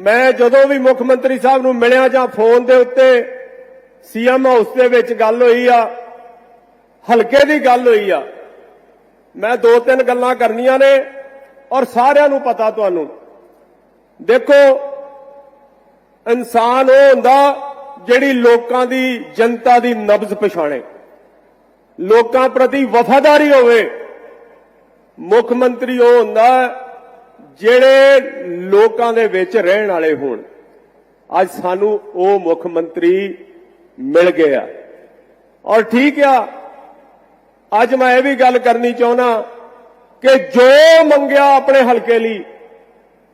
ਮੈਂ ਜਦੋਂ ਵੀ ਮੁੱਖ ਮੰਤਰੀ ਸਾਹਿਬ ਨੂੰ ਮਿਲਿਆ ਜਾਂ ਫੋਨ ਦੇ ਉੱਤੇ, ਸੀਐਮ ਹਾਊਸ ਦੇ ਵਿੱਚ ਗੱਲ ਹੋਈ ਆ, ਹਲਕੇ ਦੀ ਗੱਲ ਹੋਈ ਆ, ਮੈਂ ਦੋ ਤਿੰਨ ਗੱਲਾਂ ਕਰਨੀਆਂ ਨੇ ਔਰ ਸਾਰਿਆਂ ਨੂੰ ਪਤਾ ਤੁਹਾਨੂੰ। ਦੇਖੋ, ਇਨਸਾਨ ਉਹ ਹੁੰਦਾ ਜਿਹੜੀ ਲੋਕਾਂ ਦੀ ਜਨਤਾ ਦੀ ਨਬਜ਼ ਪਛਾਣੇ। ਲੋਕਾਂ ਪ੍ਰਤੀ ਵਫਾਦਾਰੀ ਹੋਵੇ, ਮੁੱਖ ਮੰਤਰੀ ਉਹ ਹੁੰਦਾ ਜਿਹੜੇ ਲੋਕਾਂ ਦੇ ਵਿੱਚ ਰਹਿਣ ਵਾਲੇ ਹੋਣ, ਅੱਜ ਸਾਨੂੰ ਉਹ ਮੁੱਖ ਮੰਤਰੀ ਮਿਲ ਗਿਆ ਔਰ ਠੀਕ ਆ, ਅੱਜ ਮੈਂ ਇਹ ਵੀ ਗੱਲ ਕਰਨੀ ਚਾਹੁੰਦਾ ਕਿ ਜੋ ਮੰਗਿਆ ਆਪਣੇ ਹਲਕੇ ਲਈ,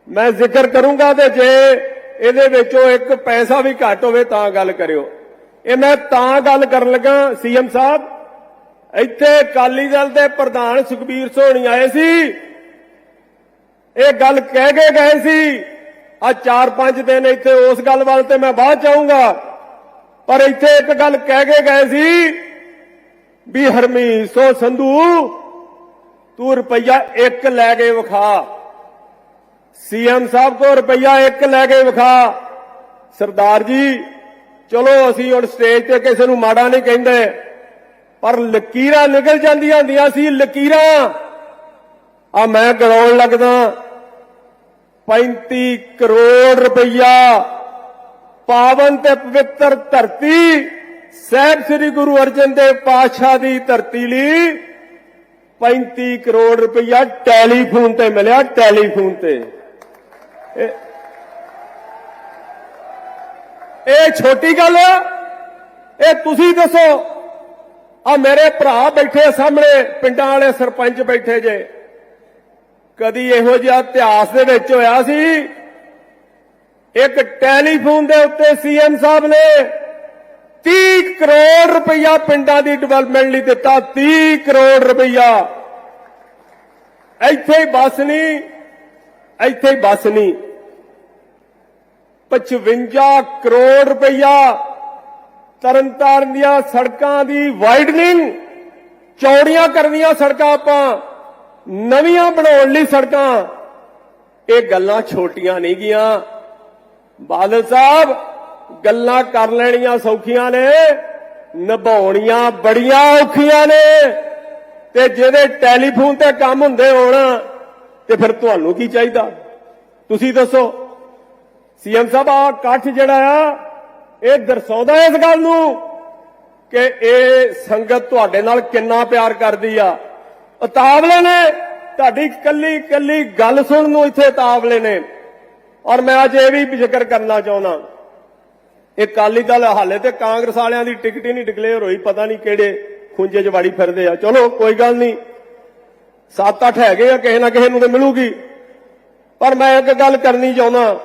ਮੈਂ ਜ਼ਿਕਰ ਕਰੂੰਗਾ ਤੇ ਜੇ ਇਹਦੇ ਵਿੱਚੋਂ ਇੱਕ ਪੈਸਾ ਵੀ ਘੱਟ ਹੋਵੇ ਤਾਂ ਗੱਲ ਕਰਿਓ। ਇਹ ਮੈਂ ਤਾਂ ਗੱਲ ਕਰਨ ਲੱਗਾ, ਸੀਐਮ ਸਾਹਿਬ, ਇੱਥੇ ਅਕਾਲੀ ਦਲ ਦੇ ਪ੍ਰਧਾਨ ਸੁਖਬੀਰ ਸੋਹਣੀ ਆਏ ਸੀ ਇਹ ਗੱਲ ਕਹਿ ਕੇ ਗਏ ਸੀ। ਆ 4-5 ਦਿਨ ਇੱਥੇ ਉਸ ਗੱਲ ਵੱਲ ਤੇ ਮੈਂ ਬਾਅਦ ਚਾਹੂੰਗਾ ਪਰ ਇੱਥੇ ਇੱਕ ਗੱਲ ਕਹਿ ਕੇ ਗਏ ਸੀ ਵੀ ਹਰਮੀਸੋ ਸੰਧੂ, ਤੂੰ ਰੁਪਈਆ 1 ਲੈ ਕੇ ਵਿਖਾ। ਸੀਐਮ ਸਾਹਿਬ ਕੋ ਰੁਪਈਆ 1 ਲੈ ਕੇ ਵਿਖਾ। ਸਰਦਾਰ ਜੀ, ਚਲੋ ਅਸੀਂ ਹੁਣ ਸਟੇਜ ਤੇ ਕਿਸੇ ਨੂੰ ਮਾੜਾ ਨਹੀਂ ਕਹਿੰਦੇ, ਪਰ ਲਕੀਰਾਂ ਨਿਕਲ ਜਾਂਦੀਆਂ ਹੁੰਦੀਆਂ ਸੀ, ਲਕੀਰਾਂ। ਆ ਮੈਂ ਗਰਾਉਣ ਲੱਗਦਾ। 35 ਕਰੋੜ ਰੁਪਈਆ ਪਾਵਨ ਤੇ ਪਵਿੱਤਰ ਧਰਤੀ ਸਹਿਬ ਸ੍ਰੀ ਗੁਰੂ ਅਰਜਨ ਦੇਵ ਪਾਤਸ਼ਾਹ ਦੀ ਧਰਤੀ ਲਈ 35 ਕਰੋੜ ਰੁਪਈਆ ਟੈਲੀਫੋਨ ਤੇ ਮਿਲਿਆ, ਟੈਲੀਫੋਨ ਤੇ। ਇਹ- ਛੋਟੀ ਗੱਲ ਇਹ ਤੁਸੀਂ ਦੱਸੋ। ਆ ਮੇਰੇ ਭਰਾ ਬੈਠੇ ਸਾਹਮਣੇ, ਪਿੰਡਾਂ ਵਾਲੇ ਸਰਪੰਚ ਬੈਠੇ ਜੇ। ਕਦੀ ਇਹੋ ਜਿਹਾ ਇਤਿਹਾਸ ਦੇ ਵਿੱਚ ਹੋਇਆ ਸੀ। ਇੱਕ ਟੈਲੀਫੋਨ ਦੇ ਉੱਤੇ ਸੀਐਮ ਸਾਹਿਬ ਨੇ 30 ਕਰੋੜ ਰੁਪਈਆ ਪਿੰਡਾਂ ਦੀ ਡਿਵੈਲਪਮੈਂਟ ਲਈ ਦਿੱਤਾ 30 ਕਰੋੜ ਰੁਪਈਆ। ਇੱਥੇ ਹੀ ਬਸ ਨਹੀਂ ਇੱਥੇ ਹੀ ਬਸ ਨਹੀਂ 55 ਕਰੋੜ ਰੁਪਇਆ ਤਰਨਤਾਰਨ ਦੀਆਂ ਸੜਕਾਂ ਦੀ ਵਾਈਡਨਿੰਗ ਚੌੜੀਆਂ ਕਰਨੀਆਂ ਸੜਕਾਂ ਆਪਾਂ। ਨਵੀਆਂ ਬਣਾਉਣ ਲਈ ਸੜਕਾਂ। ਇਹ ਗੱਲਾਂ ਛੋਟੀਆਂ ਨਹੀਂ ਗੀਆਂ। ਬਾਦਲ ਸਾਹਿਬ, ਗੱਲਾਂ ਕਰ ਲੈਣੀਆਂ ਸੌਖੀਆਂ ਨੇ। ਨਿਭਾਉਣੀਆਂ ਬੜੀਆਂ ਔਖੀਆਂ ਨੇ। ਤੇ ਜਿਹਦੇ ਟੈਲੀਫੋਨ ਤੇ ਕੰਮ ਹੁੰਦੇ ਹੋਣ, ਤੇ ਫਿਰ ਤੁਹਾਨੂੰ ਕੀ ਚਾਹੀਦਾ? ਤੁਸੀਂ ਦੱਸੋ। ਸੀਐਮ ਸਾਹਿਬ ਆ ਇਕੱਠ ਜਿਹੜਾ ਆ, ਇਹ ਦਰਸਾਉਂਦਾ ਇਸ ਗੱਲ ਨੂੰ ਕਿ ਇਹ ਸੰਗਤ ਤੁਹਾਡੇ ਨਾਲ ਕਿੰਨਾ ਪਿਆਰ ਕਰਦੀ ਆ। ਉਤਾਵਲੇ ਨੇ। ਤੁਹਾਡੀ ਕੱਲੀ ਕੱਲੀ ਗੱਲ ਸੁਣਨ ਨੂੰ ਇੱਥੇ ਉਤਾਵਲੇ ਨੇ। ਔਰ ਮੈਂ ਅੱਜ ਇਹ ਵੀ ਜ਼ਿਕਰ ਕਰਨਾ ਚਾਹੁੰਦਾ। ਇਹ ਕਾਲੀ ਦਲ ਹਾਲੇ ਤੇ ਕਾਂਗਰਸ ਵਾਲਿਆਂ ਦੀ ਟਿਕਟ ਹੀ ਨਹੀਂ ਡਿਕਲੇਅਰ ਹੋਈ, ਪਤਾ ਨਹੀਂ ਕਿਹੜੇ ਖੁੰਝੇ 'ਚ ਵਾੜੀ ਫਿਰਦੇ ਆ। ਚਲੋ, ਕੋਈ ਗੱਲ ਨਹੀਂ। ਸੱਤ ਅੱਠ ਹੈਗੇ ਆ, ਕਿਸੇ ਨਾ ਕਿਸੇ ਨੂੰ ਤੇ ਮਿਲੂਗੀ। ਪਰ ਮੈਂ ਇੱਕ ਗੱਲ ਕਰਨੀ ਚਾਹੁੰਦਾ।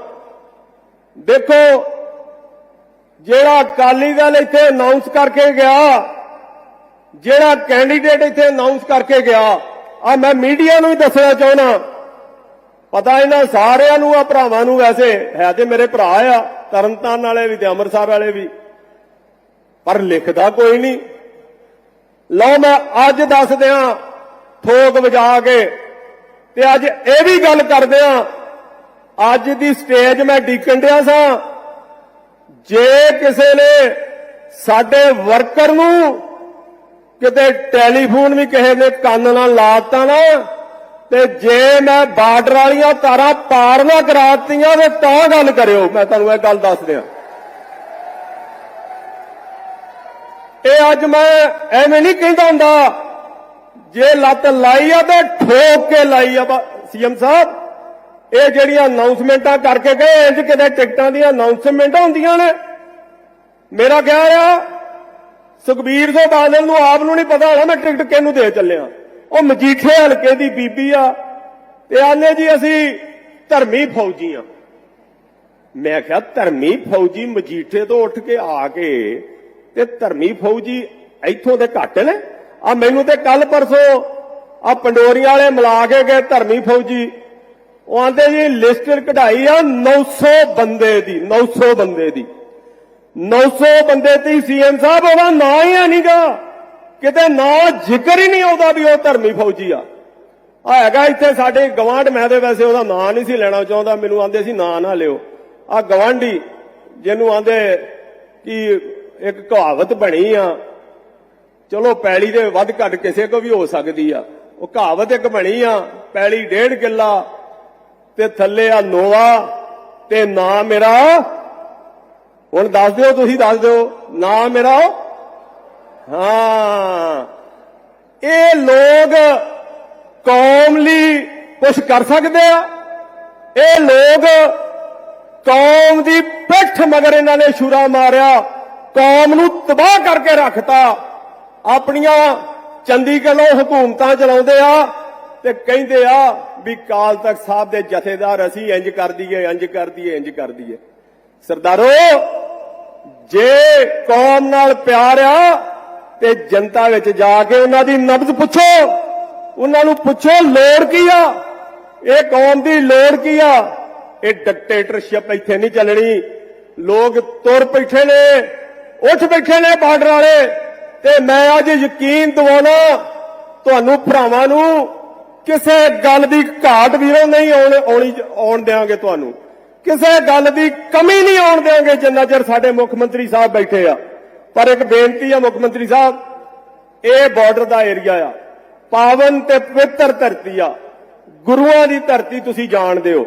ਦੇਖੋ, ਜਿਹੜਾ ਅਕਾਲੀ ਦਲ ਇੱਥੇ ਅਨਾਉਂਸ ਕਰਕੇ ਗਿਆ ਜਿਹੜਾ ਕੈਂਡੀਡੇਟ ਇੱਥੇ ਅਨਾਉਂਸ ਕਰਕੇ ਗਿਆ ਆ ਮੈਂ ਮੀਡੀਆ ਨੂੰ ਹੀ ਦੱਸਣਾ ਚਾਹੁੰਦਾ। ਪਤਾ ਇਹਨਾਂ ਸਾਰਿਆਂ ਨੂੰ ਆ ਭਰਾਵਾਂ ਨੂੰ ਵੈਸੇ, ਹੈ ਤੇ ਮੇਰੇ ਭਰਾ ਆ, ਤਰਨਤਾਰਨ ਵਾਲੇ ਵੀ ਤੇ ਅੰਮ੍ਰਿਤਸਰ ਵਾਲੇ ਵੀ। ਪਰ ਲਿਖਦਾ ਕੋਈ ਨਹੀਂ। ਲਓ ਮੈਂ ਅੱਜ ਦੱਸ ਦਿਆਂ, ਥੋਕ ਵਜਾ ਕੇ। ਤੇ ਅੱਜ ਇਹ ਵੀ ਗੱਲ ਕਰਦੇ ਆ, ਅੱਜ ਦੀ ਸਟੇਜ ਮੈਂ ਡੀਕਣ ਡਿਆ ਸਾਂ। ਜੇ ਕਿਸੇ ਨੇ ਸਾਡੇ ਵਰਕਰ ਨੂੰ ਕਿਤੇ ਟੈਲੀਫੋਨ ਵੀ ਕਿਸੇ ਨੇ ਕੰਨ ਨਾਲ ਲਾਤਾ ਨਾ, ਤੇ ਜੇ ਮੈਂ ਬਾਰਡਰ ਵਾਲੀਆਂ ਤਾਰਾਂ ਪਾਰ ਨਾ ਕਰਾਤੀਆਂ ਤੇ ਤਾਂ ਗੱਲ ਕਰਿਓ। ਮੈਂ ਤੁਹਾਨੂੰ ਇਹ ਗੱਲ ਦੱਸ ਦਿਆਂ। ਇਹ ਅੱਜ ਮੈਂ ਐਵੇਂ ਨਹੀਂ ਕਹਿੰਦਾ ਹੁੰਦਾ, ਜੇ ਲੱਤ ਲਾਈ ਆ ਤੇ ਠੋਕ ਕੇ ਲਾਈ ਆ। ਸੀਐਮ ਸਾਹਿਬ, ਇਹ ਜਿਹੜੀਆਂ ਅਨਾਉਂਸਮੈਂਟਾਂ ਕਰਕੇ ਗਏ ਇੰਜ ਕਿਤੇ ਟਿਕਟਾਂ ਦੀਆਂ ਅਨਾਉਂਸਮੈਂਟਾਂ ਹੁੰਦੀਆਂ ਨੇ। ਮੇਰਾ ਖਿਆਲ ਆ ਸੁਖਬੀਰ ਸਿੰਘ ਬਾਦਲ ਨੂੰ ਆਪ ਨੂੰ ਨਹੀਂ ਪਤਾ ਹੋਣਾ ਮੈਂ ਟਿਕਟ ਕਿਹਨੂੰ ਦੇ ਚੱਲਿਆ। ਉਹ ਮਜੀਠੇ ਹਲਕੇ ਦੀ ਬੀਬੀ ਆ ਤੇ ਆਨੇ ਜੀ ਅਸੀਂ ਧਰਮੀ ਫੌਜੀ ਆ। ਮੈਂ ਕਿਹਾ, ਧਰਮੀ ਫੌਜੀ ਮਜੀਠੇ ਤੋਂ ਉੱਠ ਕੇ ਆ ਕੇ ਤੇ ਧਰਮੀ ਫੌਜੀ ਇੱਥੋਂ ਦੇ ਘੱਟ ਨੇ? ਆ ਮੈਨੂੰ ਤੇ ਕੱਲ ਪਰਸੋਂ ਆ ਪੰਡੋਰੀਆਂ ਵਾਲੇ ਮਿਲਾ ਕੇ ਗਏ ਧਰਮੀ ਫੌਜੀ। ਉਹ ਆਂਦੇ ਜੀ, ਲਿਸਟ ਕਢਾਈ ਆ 900 ਬੰਦੇ ਦੀ 900 ਬੰਦੇ ਦੀ। 900 ਬੰਦੇ ਤੇ ਸੀਐਮ ਸਾਹਿਬ, ਉਹਦਾ ਨਾਂ ਹੀ ਨਹੀਂਗਾ ਕਿਤੇ ਨਾਂ ਜ਼ਿਕਰ ਹੀ ਨਹੀਂ ਆਉਂਦਾ ਵੀ ਉਹ ਧਰਮੀ ਫੌਜੀ ਆ। ਆ ਹੈਗਾ ਇੱਥੇ ਸਾਡੇ ਗਵਾਂਢ, ਮੈਂ ਤੇ ਵੈਸੇ ਉਹਦਾ ਨਾਂ ਨਹੀਂ ਸੀ ਲੈਣਾ ਚਾਹੁੰਦਾ, ਮੈਨੂੰ ਆਂਦੇ ਸੀ ਨਾਂ ਨਾ ਲਿਓ। ਆ ਗਵਾਂਢੀ, ਜਿਹਨੂੰ ਆਂਦੇ ਕਿ ਇੱਕ ਕਹਾਵਤ ਬਣੀ ਆ, ਚਲੋ ਪੈਲੀ ਦੇ ਵੱਧ ਘੱਟ ਕਿਸੇ ਕੋ ਵੀ ਹੋ ਸਕਦੀ ਆ। ਉਹ ਕਹਾਵਤ ਇੱਕ ਬਣੀ ਆ, ਪੈਲੀ ਡੇਢ ਕਿੱਲਾ, ਤੇ ਥੱਲੇ ਆ ਨੋਵਾ, ਤੇ ਨਾਂ ਮੇਰਾ ਹੁਣ ਦੱਸ ਦਿਓ, ਤੁਸੀਂ ਦੱਸ ਦਿਓ। ਨਾ ਮੇਰਾ। ਹਾਂ। ਇਹ ਲੋਕ ਕੌਮ ਲਈ ਕੁਝ ਕਰ ਸਕਦੇ ਆ। ਇਹ ਲੋਕ ਕੌਮ ਦੀ ਪਿੱਠ ਮਗਰ ਇਹਨਾਂ ਨੇ ਛੁਰਾ ਮਾਰਿਆ। ਕੌਮ ਨੂੰ ਤਬਾਹ ਕਰਕੇ ਰੱਖਤਾ। ਆਪਣੀਆਂ ਚੰਡੀਗੜ੍ਹੋਂ ਹਕੂਮਤਾਂ ਚਲਾਉਂਦੇ ਆ ਤੇ ਕਹਿੰਦੇ ਆ ਵੀ ਕਾਲ ਤਖਤ ਸਾਹਿਬ ਦੇ ਜਥੇਦਾਰ ਅਸੀਂ ਇੰਜ ਕਰ ਦਈਏ, ਇੰਜ ਕਰ ਦਈਏ, ਇੰਜ ਕਰ ਦਈਏ। ਸਰਦਾਰੋ ਜੇ ਕੌਮ ਨਾਲ ਪਿਆਰ ਆ ਤੇ ਜਨਤਾ ਵਿੱਚ ਜਾ ਕੇ ਉਹਨਾਂ ਦੀ ਨਬਜ਼ ਪੁੱਛੋ, ਉਹਨਾਂ ਨੂੰ ਪੁੱਛੋ ਲੋੜ ਕੀ ਆ? ਇਹ ਕੌਮ ਦੀ ਲੋੜ ਕੀ ਆ? ਇਹ ਡਿਕਟੇਟਰਸ਼ਿਪ ਇੱਥੇ ਨਹੀਂ ਚੱਲਣੀ। ਲੋਕ ਤੁਰ ਬੈਠੇ ਨੇ, ਉੱਠ ਬੈਠੇ ਨੇ ਬਾਰਡਰ ਵਾਲੇ ਤੇ ਮੈਂ ਅੱਜ ਯਕੀਨ ਦਿਵਾਉਣਾ ਤੁਹਾਨੂੰ ਭਰਾਵਾਂ ਨੂੰ, ਕਿਸੇ ਗੱਲ ਦੀ ਘਾਟ ਵੀਰੋ ਨਹੀਂ ਆਉਣ ਆਉਣੀ ਆਉਣ ਦੇਵਾਂਗੇ ਤੁਹਾਨੂੰ। ਕਿਸੇ ਗੱਲ ਦੀ ਕਮੀ ਨਹੀਂ ਆਉਣ ਦੇਵਾਂਗੇ ਜਿੰਨਾ ਚਿਰ ਸਾਡੇ ਮੁੱਖ ਮੰਤਰੀ ਸਾਹਿਬ ਬੈਠੇ ਆ। ਪਰ ਇੱਕ ਬੇਨਤੀ ਆ ਮੁੱਖ ਮੰਤਰੀ ਸਾਹਿਬ, ਇਹ ਬਾਰਡਰ ਦਾ ਏਰੀਆ ਆ। ਪਾਵਨ ਤੇ ਪਵਿੱਤਰ ਧਰਤੀ ਆ। ਗੁਰੂਆਂ ਦੀ ਧਰਤੀ ਤੁਸੀਂ ਜਾਣਦੇ ਹੋ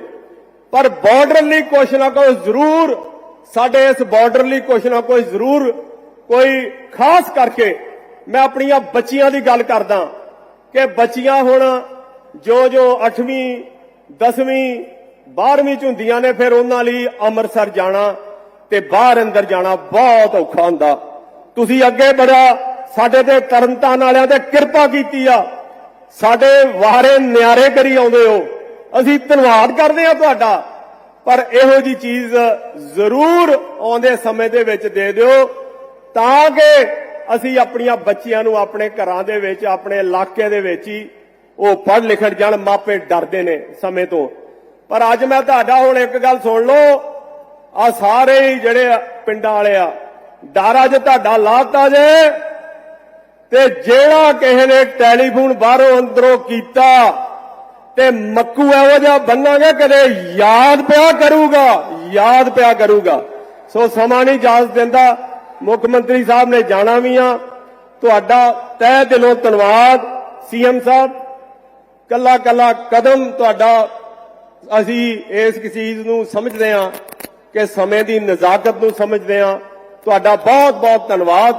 ਪਰ ਬਾਰਡਰ ਲਈ ਕੁਛ ਨਾ ਕੁਛ ਜ਼ਰੂਰ, ਸਾਡੇ ਇਸ ਬਾਰਡਰ ਲਈ ਕੁਛ ਨਾ ਕੁਛ ਜ਼ਰੂਰ ਕੋਈ ਖਾਸ ਕਰਕੇ ਮੈਂ ਆਪਣੀਆਂ ਬੱਚੀਆਂ ਦੀ ਗੱਲ ਕਰਦਾ ਕਿ ਬੱਚੀਆਂ ਹੁਣ ਜੋ ਜੋ 8ਵੀਂ 10ਵੀਂ 12ਵੀਂ ਚ ਹੁੰਦੀਆਂ ਨੇ, ਫਿਰ ਉਹਨਾਂ ਲਈ ਅੰਮ੍ਰਿਤਸਰ ਜਾਣਾ ਤੇ ਬਾਹਰ ਅੰਦਰ ਜਾਣਾ ਬਹੁਤ ਔਖਾ ਹੁੰਦਾ। ਤੁਸੀਂ ਅੱਗੇ ਬੜਾ, ਸਾਡੇ ਤੇ ਤਰਨਤਾਰਨ ਵਾਲਿਆਂ ਤੇ ਕਿਰਪਾ ਕੀਤੀ ਆ। ਸਾਡੇ ਵਾਰੇ ਨਿਆਰੇ ਕਰੀ ਆਉਂਦੇ ਹੋ। ਅਸੀਂ ਧੰਨਵਾਦ ਕਰਦੇ ਹਾਂ ਤੁਹਾਡਾ, ਪਰ ਇਹੋ ਜੀ ਚੀਜ਼ ਜ਼ਰੂਰ ਆਉਂਦੇ ਸਮੇਂ ਦੇ ਵਿੱਚ ਦੇ ਦਿਓ, ਤਾਂ ਕਿ ਅਸੀਂ ਆਪਣੀਆਂ ਬੱਚਿਆਂ ਨੂੰ ਆਪਣੇ ਘਰਾਂ ਦੇ ਵਿੱਚ, ਆਪਣੇ ਇਲਾਕੇ ਦੇ ਵਿੱਚ ਹੀ ਉਹ ਪੜ੍ਹ ਲਿਖਣ ਜਾਣ, ਮਾਪੇ ਡਰਦੇ ਨੇ ਸਮੇਂ ਤੋਂ। ਪਰ ਅੱਜ ਮੈਂ ਤੁਹਾਡਾ ਹੁਣ ਇੱਕ ਗੱਲ ਸੁਣ ਲਓ। ਆ ਸਾਰੇ ਹੀ ਜਿਹੜੇ ਪਿੰਡਾਂ ਵਾਲੇ ਆ, ਡਾਰਾ ਅੱਜ ਤੁਹਾਡਾ ਲਾਤਾ ਜੇ। ਤੇ ਜਿਹੜਾ ਕਿਸੇ ਨੇ ਟੈਲੀਫੋਨ ਬਾਹਰੋਂ ਅੰਦਰੋਂ ਕੀਤਾ, ਤੇ ਮੱਕੂ ਇਹੋ ਜਿਹਾ ਬੰਨਾਂਗੇ, ਕਦੇ ਯਾਦ ਪਿਆ ਕਰੂਗਾ, ਯਾਦ ਪਿਆ ਕਰੂਗਾ। ਸੋ ਸਮਾਂ ਨਹੀਂ ਇਜਾਜ਼ਤ ਦਿੰਦਾ। ਮੁੱਖ ਮੰਤਰੀ ਸਾਹਿਬ ਨੇ ਜਾਣਾ ਵੀ ਆ। ਤੁਹਾਡਾ ਤਹਿ ਦਿਲੋਂ ਧੰਨਵਾਦ। ਸੀਐਮ ਸਾਹਿਬ ਕੱਲਾ ਕੱਲਾ ਕਦਮ ਤੁਹਾਡਾ ਅਸੀਂ ਇਸ ਚੀਜ਼ ਨੂੰ ਸਮਝਦੇ ਹਾਂ ਕਿ ਸਮੇਂ ਦੀ ਨਜ਼ਾਕਤ ਨੂੰ ਸਮਝਦੇ ਹਾਂ। ਤੁਹਾਡਾ ਬਹੁਤ ਬਹੁਤ ਧੰਨਵਾਦ।